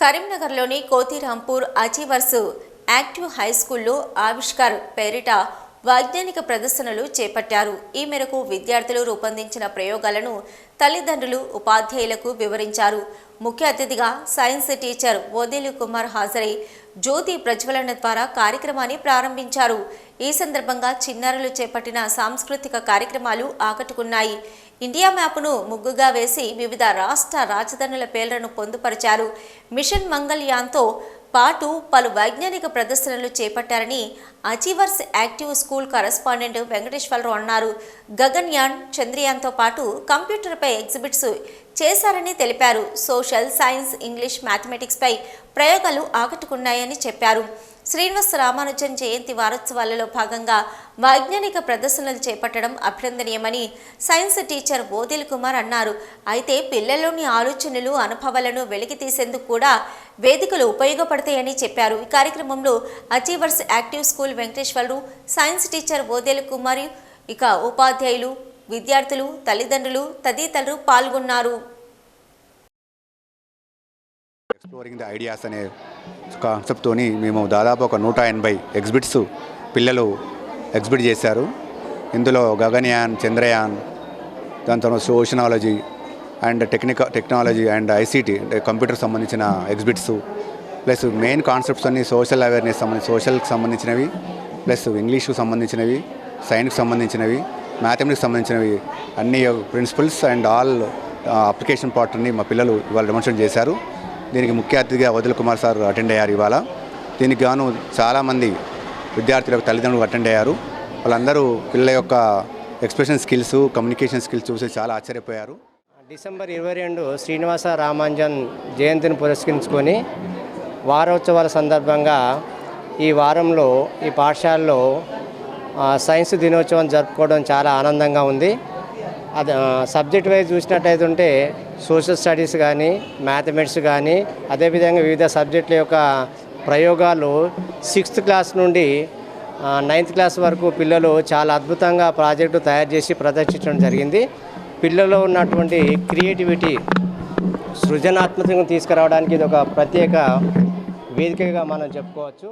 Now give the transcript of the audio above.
కరీంనగర్లోని Kothirampur achievers active high స్కూల్లో ఆవిష్కార్ పేరిట వైజ్ఞానిక ప్రదర్శనలు చేపట్టారు. ఈ మేరకు విద్యార్థులు రూపొందించిన ప్రయోగాలను తల్లిదండ్రులు ఉపాధ్యాయులకు వివరించారు. ముఖ్య అతిథిగా సైన్స్ టీచర్ ఓదేలు కుమార్ హాజరై జ్యోతి ప్రజ్వలన ద్వారా కార్యక్రమాన్ని ప్రారంభించారు. ఈ సందర్భంగా చిన్నారులు చేపట్టిన సాంస్కృతిక కార్యక్రమాలు ఆకట్టుకున్నాయి. ఇండియా మ్యాప్ను ముగ్గుగా వేసి వివిధ రాష్ట్ర రాజధానుల పేర్లను పొందుపరిచారు. మిషన్ మంగళ్యాన్తో పాటు పలు వైజ్ఞానిక ప్రదర్శనలు చేపట్టారని achievers active school correspondent Venkateswararao అన్నారు. గగన్యాన్ చంద్రయాన్తో పాటు కంప్యూటర్పై ఎగ్జిబిట్స్ చేశారని తెలిపారు. సోషల్ సైన్స్ ఇంగ్లీష్ మ్యాథమెటిక్స్పై ప్రయోగాలు ఆకట్టుకున్నాయని చెప్పారు. శ్రీనివాస రామానుజన్ జయంతి వారోత్సవాలలో భాగంగా వైజ్ఞానిక ప్రదర్శనలు చేపట్టడం అభినందనీయమని సైన్స్ టీచర్ బోధిల్ కుమార్ అన్నారు. అయితే పిల్లల్లోని ఆలోచనలు అనుభవాలను వెలికి తీసేందుకు కూడా వేదికలు ఉపయోగపడతాయని చెప్పారు. ఈ కార్యక్రమంలో achievers active school Venkateswarudu science teacher Bodhelu Kumar ఇక ఉపాధ్యాయులు విద్యార్థులు తల్లిదండ్రులు తదితరులు పాల్గొన్నారు. ఎక్స్ప్లోరింగ్ ద ఐడియాస్ అనే కాన్సెప్ట్తోని మేము దాదాపు ఒక నూట ఎనభై ఎగ్జిబిట్స్ పిల్లలు ఎగ్జిబిట్ చేశారు. ఇందులో గగన్యాన్ చంద్రయాన్ దాని తర్వాత sociology and technique technology and ICT అంటే కంప్యూటర్ సంబంధించిన ఎగ్జిబిట్స్. ప్లస్ మెయిన్ కాన్సెప్ట్స్ అన్ని సోషల్ అవేర్నెస్ సంబంధించి సోషల్కి సంబంధించినవి ప్లస్ ఇంగ్లీష్కు సంబంధించినవి సైన్స్కి సంబంధించినవి మ్యాథమెటిక్స్ సంబంధించినవి అన్ని principles and all application part అన్ని మా పిల్లలు ఇవాళ డెమోన్స్ట్రేట్ చేశారు. దీనికి ముఖ్య అతిథిగా వదిల కుమార్ సార్ అటెండ్ అయ్యారు ఇవాళ. దీనికి గాను చాలామంది విద్యార్థులకు తల్లిదండ్రులు అటెండ్ అయ్యారు. వాళ్ళందరూ పిల్లల యొక్క ఎక్స్ప్రెషన్ స్కిల్స్ కమ్యూనికేషన్ స్కిల్స్ చూసి చాలా ఆశ్చర్యపోయారు. డిసెంబర్ ఇరవై రెండు శ్రీనివాస రామాంజన్ జయంతిని పురస్కరించుకొని వారోత్సవాల సందర్భంగా ఈ వారంలో ఈ పాఠశాలలో సైన్స్ దినోత్సవం జరుపుకోవడం చాలా ఆనందంగా ఉంది. అది సబ్జెక్ట్ వైజ్ చూసినట్టయితే ఉంటే సోషల్ స్టడీస్ కానీ మ్యాథమెటిక్స్ కానీ అదేవిధంగా వివిధ సబ్జెక్టుల యొక్క ప్రయోగాలు సిక్స్త్ క్లాస్ నుండి నైన్త్ క్లాస్ వరకు పిల్లలు చాలా అద్భుతంగా ప్రాజెక్టు తయారు చేసి ప్రదర్శించడం జరిగింది. పిల్లల్లో ఉన్నటువంటి క్రియేటివిటీ సృజనాత్మకతను తీసుకురావడానికి ఇది ఒక ప్రత్యేక వేదికగా మనం చెప్పుకోవచ్చు.